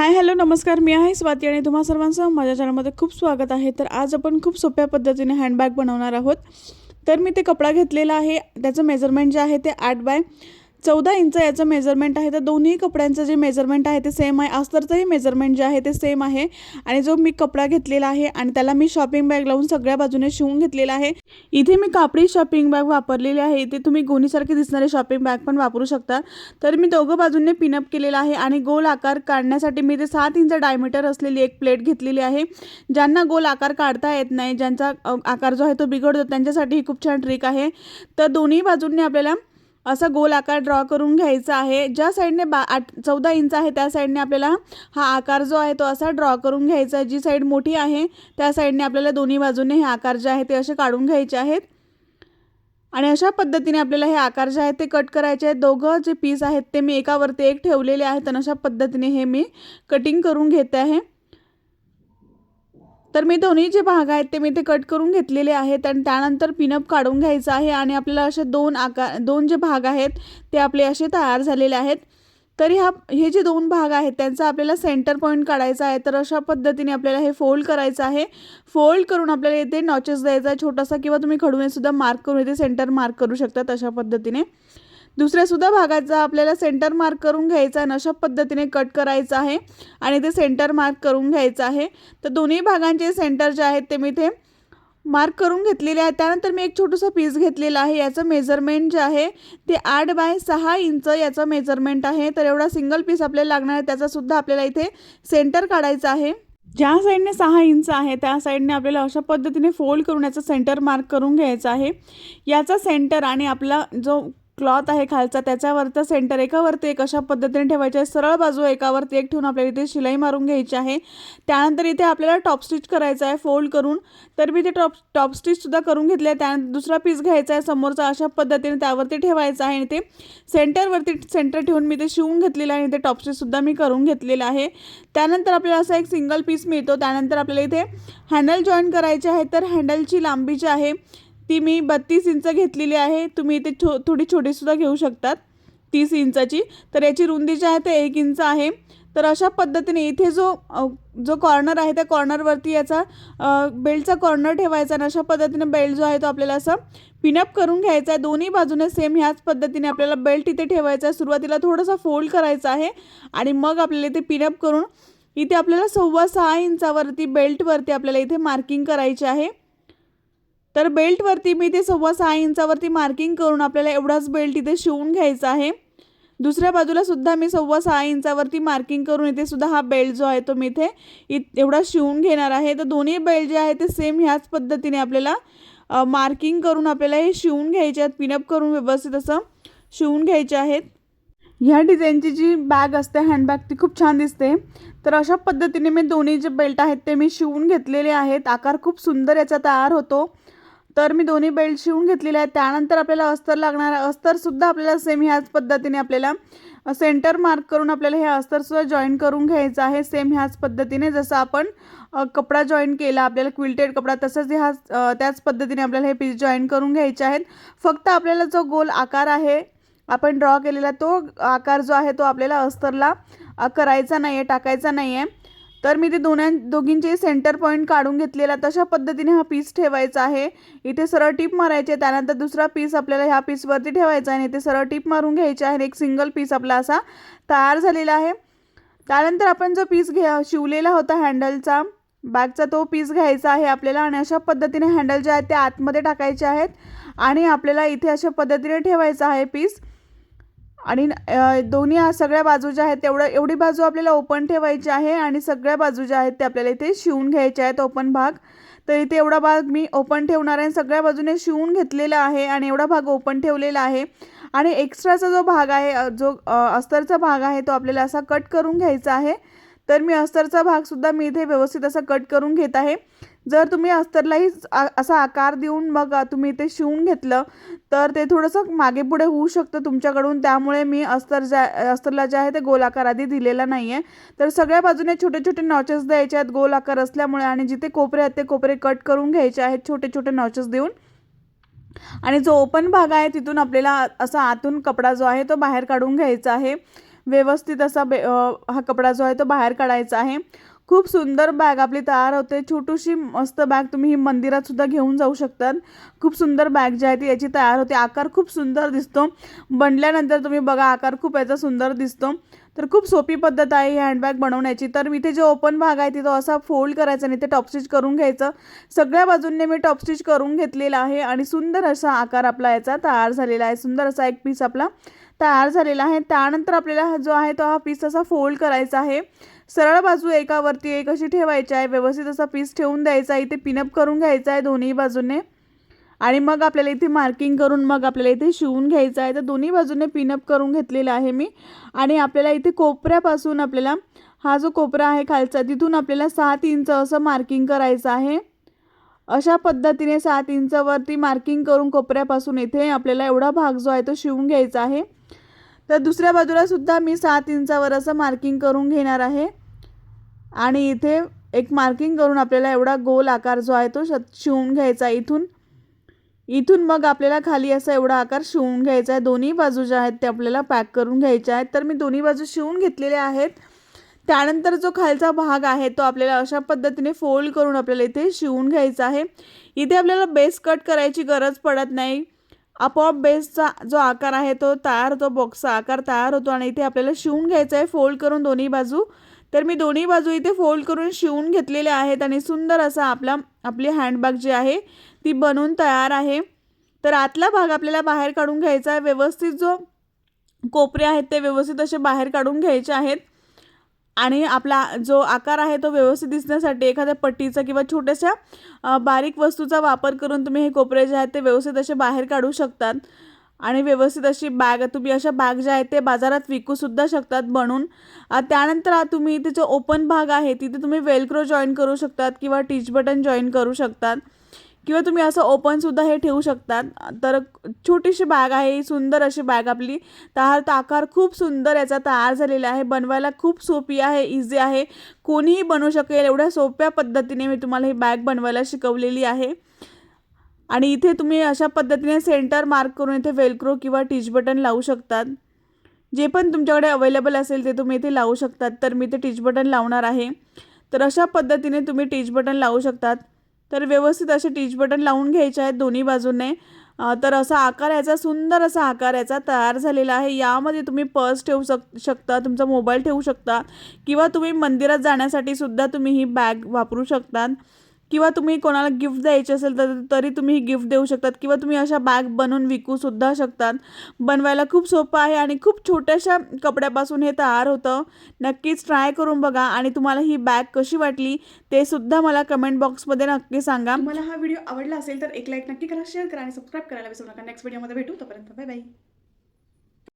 Hi hello नमस्कार. मी आहे स्वाती आणि तुम्हा सर्वांचं माझ्या चॅनलमध्ये खूप स्वागत आहे. तर आज आपण खूप सोप्या पद्धतीने हँडबॅग बनवणार आहोत. तर मी ते कपडा घेतलेला आहे. त्याचं मेजरमेंट जे आहे ते आठ बाय चौदा इंच याचं मेजरमेंट आहे. तर दोन्ही कपड्यांचं जे मेजरमेंट आहे ते सेम आहे. अस्तरचंही मेजरमेंट जे आहे ते सेम आहे. आणि जो मी कपडा घेतलेला आहे आणि त्याला मी शॉपिंग बॅग लावून सगळ्या बाजूने शिवून घेतलेला आहे. इथे मी कापडी शॉपिंग बॅग वापरलेली आहे. इथे तुम्ही गोणीसारखी दिसणारी शॉपिंग बॅग पण वापरू शकता. तर मी दोघं बाजूने पिनअप केलेला आहे आणि गोल आकार काढण्यासाठी मी ते सात इंच डायमीटर असलेली एक प्लेट घेतलेली आहे. ज्यांना गोल आकार काढता येत नाही ज्यांचा आकार जो आहे तो बिघडतो त्यांच्यासाठी ही खूप छान ट्रिक आहे. तर दोन्ही बाजूंनी आपल्याला असा गोल आकार ड्रॉ करून घ्यायचा आहे. ज्या साईडने बा आठ चौदा इंच आहे त्या साईडने आपल्याला हा आकार जो आहे तो असा ड्रॉ करून घ्यायचा आहे. जी साईड मोठी आहे त्या साईडने आपल्याला दोन्ही बाजूने हे आकार जे आहे ते असे काढून घ्यायचे आहेत. आणि अशा पद्धतीने आपल्याला हे आकार जे आहेत ते कट करायचे आहेत. दोघं जे पीस आहेत ते मी एकावरती एक ठेवलेले आहेत आणि अशा पद्धतीने हे मी कटिंग करून घेते आहे. तर मी दोन्ही जे भाग आहेत ते मी ते कट करून घेतलेले आहेत आणि त्यानंतर पिनअप काढून घ्यायचं आहे आणि आपल्याला असे दोन आकार दोन जे भाग आहेत ते आपले असे तयार झालेले आहेत. तर ह्या हे जे दोन भाग आहेत त्यांचा आपल्याला सेंटर पॉईंट काढायचा आहे. तर अशा पद्धतीने आपल्याला हे फोल्ड करायचं आहे. फोल्ड करून आपल्याला इथे नॉचेस द्यायचा आहे छोटासा किंवा तुम्ही खडूने सुद्धा मार्क करून येथे सेंटर मार्क करू शकता अशा पद्धतीने. दुसऱ्या सुद्धा भागाचा आपल्याला सेंटर मार्क करून घ्यायचा आहे अशा पद्धतीने कट करायचा आहे. आणि ते सेंटर मार्क करून घ्यायचं आहे. तर दोन्ही भागांचे सेंटर जे आहेत ते मी इथे मार्क करून घेतलेले आहे त्यानंतर मी एक छोटंसं पीस घेतलेलं आहे. याचं मेजरमेंट जे आहे ते आठ बाय सहा इंच याचं मेजरमेंट आहे. तर एवढा सिंगल पीस आपल्याला लागणार आहे. त्याचासुद्धा आपल्याला इथे सेंटर काढायचं आहे. ज्या साईडने सहा इंच आहे त्या साईडने आपल्याला अशा पद्धतीने फोल्ड करून याचा सेंटर मार्क करून घ्यायचा आहे. याचा सेंटर आणि आपला जो क्लॉथ आहे खालचा त्याच्यावरचं सेंटर एकावरती एक अशा पद्धतीने ठेवायचे आहे. सरळ बाजू एकावरती एक ठेवून आपल्याला इथे शिलाई मारून घ्यायची आहे. त्यानंतर इथे आपल्याला टॉप स्टिच करायचं आहे फोल्ड करून. तर मी ते टॉप टॉप स्टिचसुद्धा करून घेतले आहे. त्यानंतर दुसरा पीस घ्यायचा आहे. समोरचा अशा पद्धतीने त्यावरती ठेवायचा आहे. आणि ते सेंटरवरती सेंटर ठेवून मी ते शिवून घेतलेलं आहे. आणि ते टॉप स्टिचसुद्धा मी करून घेतलेलं आहे. त्यानंतर आपल्याला असा एक सिंगल पीस मिळतो. त्यानंतर आपल्याला इथे हँडल जॉईन करायचे आहे. तर हँडलची लांबी जी आहे ती मी बत्तीस इंच घेतलेली आहे. तुम्ही इथे छो थोडी छोटीसुद्धा घेऊ शकतात. तीस इंचाची. तर याची रुंदी जी आहे ते एक इंच आहे. तर अशा पद्धतीने इथे जो जो कॉर्नर आहे त्या कॉर्नरवरती याचा बेल्टचा कॉर्नर ठेवायचा आणि अशा पद्धतीने बेल्ट जो आहे तो आपल्याला असं पिनअप करून घ्यायचा आहे. दोन्ही बाजूने सेम ह्याच पद्धतीने आपल्याला बेल्ट इथे ठेवायचा आहे. सुरुवातीला थोडासा फोल्ड करायचा आहे आणि मग आपल्याला इथे पिनअप करून इथे आपल्याला सव्वा सहा इंचावरती बेल्टवरती आपल्याला इथे मार्किंग करायची आहे. तर बेल्टवरती मी ते सव्वा सहा इंचावरती मार्किंग करून आपल्याला एवढाच बेल्ट इथे शिवून घ्यायचा आहे. दुसऱ्या बाजूला सुद्धा मी सव्वा सहा इंचावरती मार्किंग करून इथे सुद्धा हा बेल्ट जो आहे तो मी इथे इत एवढा शिवून घेणार आहे. तर दोन्ही बेल्ट जे आहे ते सेम ह्याच पद्धतीने आपल्याला मार्किंग करून आपल्याला हे शिवून घ्यायचे आहेत. पिनअप करून व्यवस्थित असं शिवून घ्यायचे आहेत. ह्या डिझाईनची जी बॅग असते हँडबॅग ती खूप छान दिसते. तर अशा पद्धतीने मी दोन्ही जे बेल्ट आहेत ते मी शिवून घेतलेले आहेत. आकार खूप सुंदर याचा तयार होतो. तर मी दोन्ही बेल्ट शिवून घेतलेले आहेत. त्यानंतर आपल्याला अस्तर लागणार आहे. अस्तरसुद्धा आपल्याला सेम ह्याच पद्धतीने आपल्याला सेंटर मार्क करून आपल्याला हे अस्तरसुद्धा जॉईन करून घ्यायचं आहे. सेम ह्याच पद्धतीने जसं आपण कपडा जॉईन केला आपल्याला क्विल्टेड कपडा तसंच ह्याच त्याच पद्धतीने आपल्याला हे पीस जॉईन करून घ्यायचे आहेत. फक्त आपल्याला जो गोल आकार आहे आपण ड्रॉ केलेला तो आकार जो आहे तो आपल्याला अस्तरला करायचा नाही आहे टाकायचा नाही आहे तर मी ते दोन्हा दोघींचे सेंटर पॉईंट काढून घेतलेला तशा पद्धतीने हा पीस ठेवायचा आहे. इथे सरळ टीप मारायचे त्यानंतर दुसरा पीस आपल्याला ह्या पीसवरती ठेवायचा आहे आणि इथे सरळ टीप मारून घ्यायचे आहे एक सिंगल पीस आपला असा तयार झालेला आहे. त्यानंतर आपण जो पीस घ्या शिवलेला होता हँडलचा बॅगचा तो पीस घ्यायचा आहे आपल्याला आणि अशा पद्धतीने हँडल जे आहेत ते आतमध्ये टाकायचे आहेत. आणि आपल्याला इथे अशा पद्धतीने ठेवायचा आहे पीस आणि दोन्ही सगळ्या बाजू ज्या आहेत तेवढं एवढी बाजू आपल्याला ओपन ठेवायची आहे आणि सगळ्या बाजू ज्या आहेत ते आपल्याला इथे शिवून घ्यायच्या आहेत ओपन भाग. तर इथे एवढा भाग मी ओपन ठेवणार आहे सगळ्या बाजूने शिवून घेतलेला आहे आणि एवढा भाग ओपन ठेवलेला आहे. आणि एक्स्ट्राचा जो भाग आहे जो अस्तरचा भाग आहे तो आपल्याला असा कट करून घ्यायचा आहे. तर मी अस्तरचा भागसुद्धा मी इथे व्यवस्थित असा कट करून घेत आहे. जर तुम्ही अस्तरलाही आ- असा आकार देऊन मग तुम्ही इथे शिवून घेतलं तर ते थोडंसं मागे पुढे होऊ शकतं तुमच्याकडून. त्यामुळे मी अस्तर ज्या अस्तरला जे आहे ते गोल आकार आधी दिलेला नाही आहे तर सगळ्या बाजूने छोटे छोटे नॉचेस द्यायचे आहेत गोल आकार असल्यामुळे आणि जिथे कोपरे आहेत ते कोपरे कट करून घ्यायचे आहेत छोटे छोटे नॉचेस देऊन. आणि जो ओपन भाग आहे तिथून आपल्याला असा आतून कपडा जो आहे तो बाहेर काढून घ्यायचा आहे. व्यवस्थित असा बे हा कपडा जो आहे तो बाहेर काढायचा आहे. खूप सुंदर बॅग आपली तयार होते. छोटीशी मस्त बॅग तुम्ही ही मंदिरात सुद्धा घेऊन जाऊ शकतात. खूप सुंदर बॅग जी आहे ती याची तयार होते. आकार खूप सुंदर दिसतो. बनल्यानंतर तुम्ही बघा आकार खूप याचा सुंदर दिसतो. तर खूप सोपी पद्धत आहे ही हँडबॅग बनवण्याची. तर इथे जे ओपन भाग आहे तिथं असा फोल्ड करायचा आणि ते टॉप स्टिच करून घ्यायचं. सगळ्या बाजूंनी मी टॉप स्टिच करून घेतलेला आहे आणि सुंदर असा आकार आपला याचा तयार झालेला आहे. सुंदर असा एक पीस आपला तयार झालेला आहे. त्यानंतर आपल्याला जो आहे तो हा पीस असा फोल्ड करायचा आहे. सरळ बाजू एकावरती एक अशी ठेवायची आहे. व्यवस्थित असा पीस ठेवून द्यायचा आहे. इथे पिनअप करून घ्यायचा आहे दोन्ही बाजूने. आणि मग आपल्याला इथे मार्किंग करून मग आपल्याला इथे शिवून घ्यायचं आहे. तर दोन्ही बाजूने पिनअप करून घेतलेला आहे मी. आणि आपल्याला इथे कोपऱ्यापासून आपल्याला हा जो कोपरा आहे खालचा तिथून आपल्याला सात इंच असं मार्किंग करायचं आहे. अशा पद्धतीने सात इंचावरती मार्किंग करून कोपऱ्यापासून इथे आपल्याला एवढा भाग जो आहे तो शिवून घ्यायचा आहे. तर दुसऱ्या बाजूला सुद्धा मी सात इंचावर असं मार्किंग करून घेणार आहे. आणि इथे एक मार्किंग करून आपल्याला एवढा गोल आकार जो आहे तो श शिवून घ्यायचा आहे इथून. इथून मग आपल्याला खाली असा एवढा आकार शिवून घ्यायचा आहे. दोन्ही बाजू ज्या आहेत ते आपल्याला पॅक करून घ्यायच्या आहेत. तर मी दोन्ही बाजू शिवून घेतलेल्या आहेत. त्यानंतर जो खालचा भाग आहे तो आपल्याला अशा पद्धतीने फोल्ड करून आपल्याला इथे शिवून घ्यायचा आहे. इथे आपल्याला बेस कट करायची गरज पडत नाही. आपोआप बेसचा जो आकार आहे तो तयार होतो बॉक्सचा आकार तयार होतो आणि इथे आपल्याला शिवून घ्यायचा आहे. फोल्ड करून दोन्ही बाजू तर मी दोन्ही बाजू इथे फोल्ड करून शिवून घेतलेले आहेत आणि सुंदर असा आपला आपली हँडबॅग जी आहे ती बनवून तयार आहे. तर आतला भाग आपल्याला बाहेर काढून घ्यायचा आहे. व्यवस्थित जो कोपरे आहेत ते व्यवस्थित असे बाहेर काढून घ्यायचे आहेत. आणि आपला जो आकार आहे तो व्यवस्थित दिसण्यासाठी एखाद्या पट्टीचा किंवा छोट्याशा बारीक वस्तूचा वापर करून तुम्ही हे कोपरे जे आहेत ते व्यवस्थित असे बाहेर काढू शकतात. आणि व्यवस्थित अशी बॅग तुम्ही अशा बॅग ज्या आहेत ते बाजारात विकूसुद्धा शकतात बनून त्यानंतर तुम्ही इथे जो ओपन भाग आहे तिथे तुम्ही वेलक्रो जॉईन करू शकतात किंवा टीच बटन जॉईन करू शकतात. किंवा तुम्ही असं ओपनसुद्धा हे ठेवू शकतात. तर छोटीशी बॅग आहे ही सुंदर अशी बॅग आपली. तर आकार खूप सुंदर याचा तयार झालेला आहे. बनवायला खूप सोपी आहे इझी आहे. कोणीही बनवू शकेल एवढ्या सोप्या पद्धतीने मी तुम्हाला ही बॅग बनवायला शिकवलेली आहे. आणि इथे तुम्ही अशा पद्धतीने सेंटर मार्क करून इथे वेलक्रो किंवा टीच बटन लावू शकतात. जे पण तुमच्याकडे अवेलेबल असेल ते तुम्ही इथे लावू शकतात. तर मी इथे टीच बटन लावणार आहे. तर अशा पद्धतीने तुम्ही टीच बटन लावू शकतात. तर व्यवस्थित असे टीच बटन लावून घ्यायचे आहेत दोन्ही बाजूने. तर असा आकार याचा सुंदर असा आकार याचा तयार झालेला आहे. यामध्ये तुम्ही पर्स ठेवू शक शकता तुमचा मोबाईल ठेवू शकता किंवा तुम्ही मंदिरात जाण्यासाठी सुद्धा तुम्ही ही बॅग वापरू शकतात. किंवा तुम्ही कोणाला गिफ्ट द्यायची असेल तर तरी तुम्ही ही गिफ्ट देऊ शकतात किंवा तुम्ही अशा बॅग बनवून विकूसुद्धा शकतात. बनवायला खूप सोपं आहे आणि खूप छोट्याशा कपड्यापासून हे तयार होतं. नक्कीच ट्राय करून बघा आणि तुम्हाला ही बॅग कशी वाटली ते सुद्धा मला कमेंट बॉक्समध्ये नक्की सांगा. मला हा व्हिडिओ आवडला असेल तर एक लाईक नक्की करा शेअर करा आणि सबस्क्राईब करायला विसरू नका. नेक्स्ट व्हिडिओमध्ये भेटू तोपर्यंत बाय बाय